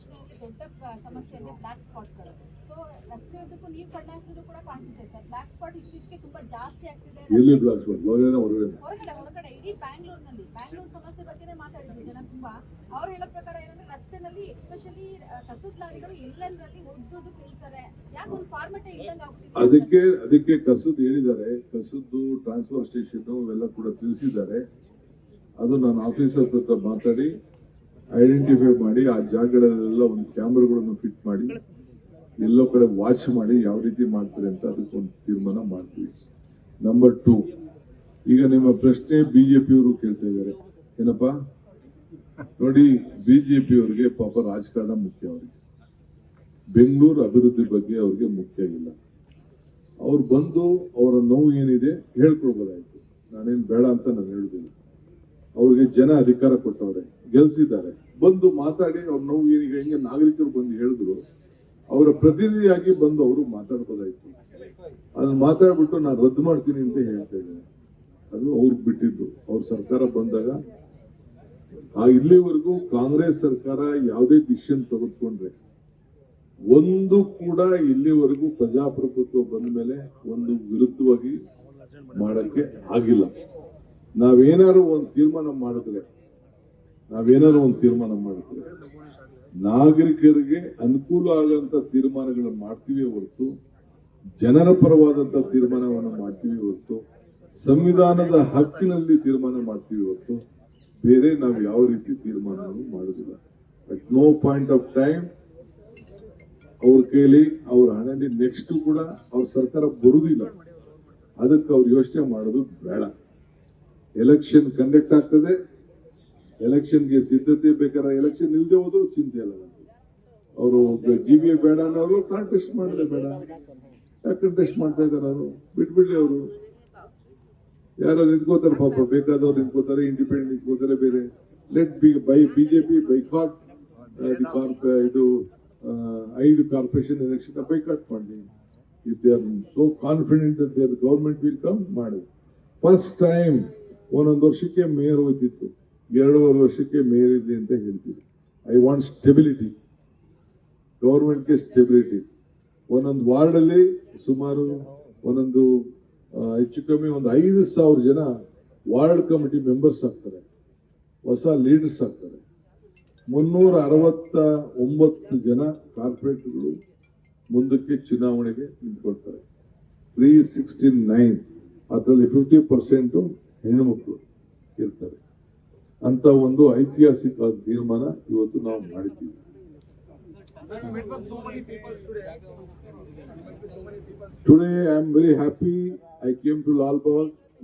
ರಸ್ತೆಯಲ್ಲಿ ದೊಡ್ಡ ಕ- ಸಮಸ್ಯೆ ಅಂದ್ರೆ ಬ್ಲಾಕ್ ಸ್ಪಾಟ್ಗಳು ಸೊ ರಸ್ತೆ ಉದ್ದಕ್ಕೂ ನೀರು ಕಣ್ಣಾಕ್ಸಿದ್ರು ಕೂಡ ಕಾಣಿಸುತ್ತೆ ಸರ್. ಬ್ಲಾಕ್ ಸ್ಪಾಟ್ ಇತ್ತೀಚೆಗೆ ತುಂಬಾ ಜಾಸ್ತಿ ಆಗ್ತಿದೆ. ಎಲ್ಲಿ ಬ್ಲಾಕ್ ಸ್ಪಾಟ್ ಹೊರಗಡೆ ಹೊರಗಡೆ. ಇಡೀ ಬ್ಯಾಂಗ್ಳೂರ್ನಲ್ಲಿ ಬ್ಯಾಂಗ್ಳೂರ್ ಸಮಸ್ಯೆ ಬಗ್ಗೆನೇ ಮಾತಾಡಿದ್ರು ಜನ ತುಂಬಾ. ಅವ್ರು ಹೇಳೋ ಪ್ರಕಾರ ಏನಂದ್ರೆ ರಸ್ತೆನಲ್ಲಿ ಎಸ್ಪೆಷಲಿ ಕಸದ ಲಾರಿಗಳು ಎಲ್ಲೆಲ್ಲರಲ್ಲಿ ಉದ್ದುದ್ದು ನಿಲ್ತಾರೆ ಯಾಕೆ ಒಂದು ಫಾರ್ಮೆಟೇ ಆಗ್ಬಿಟ್ಟಿದೆ. ಅದಕ್ಕೆ ಅದಕ್ಕೆ ಕಸದ್ ಹೇಳಿದ್ದಾರೆ. ಕಸದ್ದು ಟ್ರಾನ್ಸ್ಫರ್ ಸ್ಟೇಷನ್ ಇವೆಲ್ಲ ಕೂಡ ತಿಳಿಸಿದ್ದಾರೆ. ಅದು ನಾನು ಆಫೀಸರ್ಸ್ ಹತ್ರ ಮಾತಾಡಿ ಐಡೆಂಟಿಫೈ ಮಾಡಿ ಆ ಜಾಗಗಳಲ್ಲೆಲ್ಲ ಒಂದು ಕ್ಯಾಮ್ರಾಗಳನ್ನು ಫಿಟ್ ಮಾಡಿ, ಎಲ್ಲೋ ಕಡೆ ವಾಚ್ ಮಾಡಿ ಯಾವ ರೀತಿ ಮಾಡ್ತಾರೆ ಅಂತ ಅದಕ್ಕೊಂದು ತೀರ್ಮಾನ ಮಾಡ್ತೀವಿ. ನಂಬರ್ ಟೂ ಈಗ ನಿಮ್ಮ ಪ್ರಶ್ನೆ ಬಿಜೆಪಿಯವರು ಕೇಳ್ತಾ ಇದ್ದಾರೆ. ಏನಪ್ಪಾ? ನೋಡಿ ಬಿಜೆಪಿಯವರಿಗೆ ಪಾಪ ರಾಜಕಾರಣ ಮುಖ್ಯ ಅವರಿಗೆ. ಬೆಂಗಳೂರು ಅಭಿವೃದ್ಧಿ ಬಗ್ಗೆ ಅವ್ರಿಗೆ ಮುಖ್ಯ ಇಲ್ಲ. ಅವ್ರು ಬಂದು ಅವರ ನೋವು ಏನಿದೆ ಹೇಳ್ಕೊಳ್ಬೋದಾಯ್ತು. ನಾನೇನು ಬೇಡ ಅಂತ ನಾನು ಹೇಳುದಿಲ್ಲ. ಅವ್ರಿಗೆ ಜನ ಅಧಿಕಾರ ಕೊಟ್ಟವ್ರೆ. ಗೆಲ್ಸಿದ್ದಾರೆ. ಬಂದು ಮಾತಾಡಿ ಅವ್ರ ನೋವು ಏನೀಗ ಹೆಂಗೆ ನಾಗರಿಕರು ಬಂದು ಹೇಳಿದ್ರು, ಅವರ ಪ್ರತಿನಿಧಿಯಾಗಿ ಬಂದು ಅವರು ಮಾತಾಡ್ಬೋದಾಯ್ತು ಅದನ್ನ ಮಾತಾಡ್ಬಿಟ್ಟು ನಾನು ರದ್ದು ಮಾಡ್ತೀನಿ ಅಂತ ಹೇಳ್ತಾ ಇದ್ದೇನೆ. ಅದು ಅವ್ರಿಗೆ ಬಿಟ್ಟಿದ್ದು. ಅವ್ರ ಸರ್ಕಾರ ಬಂದಾಗ ಆ ಇಲ್ಲಿವರೆಗೂ ಕಾಂಗ್ರೆಸ್ ಸರ್ಕಾರ ಯಾವುದೇ ಡಿಸಿಷನ್ ತೆಗೆದುಕೊಂಡ್ರೆ, ಒಂದು ಕೂಡ ಇಲ್ಲಿವರೆಗೂ ಪ್ರಜಾಪ್ರಭುತ್ವ ಬಂದ ಮೇಲೆ ಒಂದು ವಿರುದ್ಧವಾಗಿ ಮಾಡಕ್ಕೆ ಆಗಿಲ್ಲ. ನಾವೇನಾದ್ರು ಒಂದು ತೀರ್ಮಾನ ಮಾಡಿದ್ರೆ ನಾವೇನಾದ್ರು ಒಂದು ತೀರ್ಮಾನ ಮಾಡ್ತೀವಿ ನಾಗರಿಕರಿಗೆ ಅನುಕೂಲ ಆಗಂತ ತೀರ್ಮಾನಗಳನ್ನು ಮಾಡ್ತೀವಿ ಹೊರತು, ಜನರ ಪರವಾದಂತ ತೀರ್ಮಾನವನ್ನು ಮಾಡ್ತೀವಿ ಹೊರತು, ಸಂವಿಧಾನದ ಹಕ್ಕಿನಲ್ಲಿ ತೀರ್ಮಾನ ಮಾಡ್ತೀವಿ ಹೊರತು, ಬೇರೆ ನಾವು ಯಾವ ರೀತಿ ತೀರ್ಮಾನವನ್ನು ಮಾಡುದಿಲ್ಲ. At no point of time ಅವ್ರ ಕೈಲಿ ಅವ್ರ ಹಣದಲ್ಲಿ ನೆಕ್ಸ್ಟ್ ಕೂಡ ಅವ್ರ ಸರ್ಕಾರ ಬರುವುದಿಲ್ಲ ಅದಕ್ಕೆ ಅವ್ರು ಯೋಚನೆ ಮಾಡೋದು ಬೇಡ. ಎಲೆಕ್ಷನ್ ಕಂಡಕ್ಟ್ ಆಗ್ತದೆ. ಎಲೆಕ್ಷನ್ಗೆ ಸಿದ್ಧತೆ ಬೇಕಾದ್ರೆ ಎಲೆಕ್ಷನ್ ಇಲ್ಲದೆ ಹೋದ್ರು ಚಿಂತೆ ಇಲ್ಲ ಅವರು ಜಿ ಬೇಡ ಅನ್ನೋರು ಕಾಂಟೆಸ್ಟ್ ಮಾಡಿದೆ ಬೇಡ. ಯಾಕೆ ಕಂಟೆಸ್ಟ್ ಮಾಡ್ತಾ ಇದ್ದಾರೆ ಅವರು? ಬಿಟ್ಬಿಡ್ಲಿ ಅವರು. ಯಾರು ನಿಂತ್ಕೋತಾರೆ ಪಾಪ, ಬೇಕಾದವ್ರು ನಿಂತ್ಕೋತಾರೆ ಇಂಡಿಪೆಂಡೆಂಟ್ ನಿಂತ್ಕೋತಾರೆ ಬೇರೆ. Let be by BJP boycott ಇದು ಐದು ಕಾರ್ಪೊರೇಷನ್ ಎಲೆಕ್ಷನ್ ಬೈಕಾಟ್ ಮಾಡಲಿ if they are so confident there government will come ಮಾಡಿ ಫಸ್ಟ್ ಟೈಮ್ ಒಂದೊಂದು ವರ್ಷಕ್ಕೆ ಮೇಯರ್ ಹೋಯ್ತಿತ್ತು. ಎರಡೂವರೆ ವರ್ಷಕ್ಕೆ ಮೇಲಿದೆ ಅಂತ ಹೇಳ್ತೀವಿ ಐ ವಾಂಟ್ ಸ್ಟೆಬಿಲಿಟಿ ಗೌರ್ಮೆಂಟ್ಗೆ ಸ್ಟೆಬಿಲಿಟಿ ಒಂದೊಂದು ವಾರ್ಡಲ್ಲಿ ಸುಮಾರು ಒಂದೊಂದು ಹೆಚ್ಚು ಕಮ್ಮಿ ಒಂದು ಐದು ಸಾವಿರ ಜನ ವಾರ್ಡ್ ಕಮಿಟಿ ಮೆಂಬರ್ಸ್ ಆಗ್ತಾರೆ. ಹೊಸ ಲೀಡರ್ಸ್ ಆಗ್ತಾರೆ. ಮುನ್ನೂರ ಅರವತ್ತ ಒಂಬತ್ತು ಜನ ಕಾರ್ಪೊರೇಟ್ಗಳು ಮುಂದಕ್ಕೆ ಚುನಾವಣೆಗೆ ನಿಂತ್ಕೊಳ್ತಾರೆ. ತ್ರೀ ಸಿಕ್ಸ್ಟಿ ನೈನ್ ಅದರಲ್ಲಿ ಫಿಫ್ಟಿ ಪರ್ಸೆಂಟು ಹೆಣ್ಣುಮಕ್ಕಳು ಇರ್ತಾರೆ. ಅಂತ ಒಂದು ಐತಿಹಾಸಿಕ ತೀರ್ಮಾನ ಇವತ್ತು ನಾವು ಮಾಡಿದ್ದೀವಿ. Today I am very happy I came to Lalbagh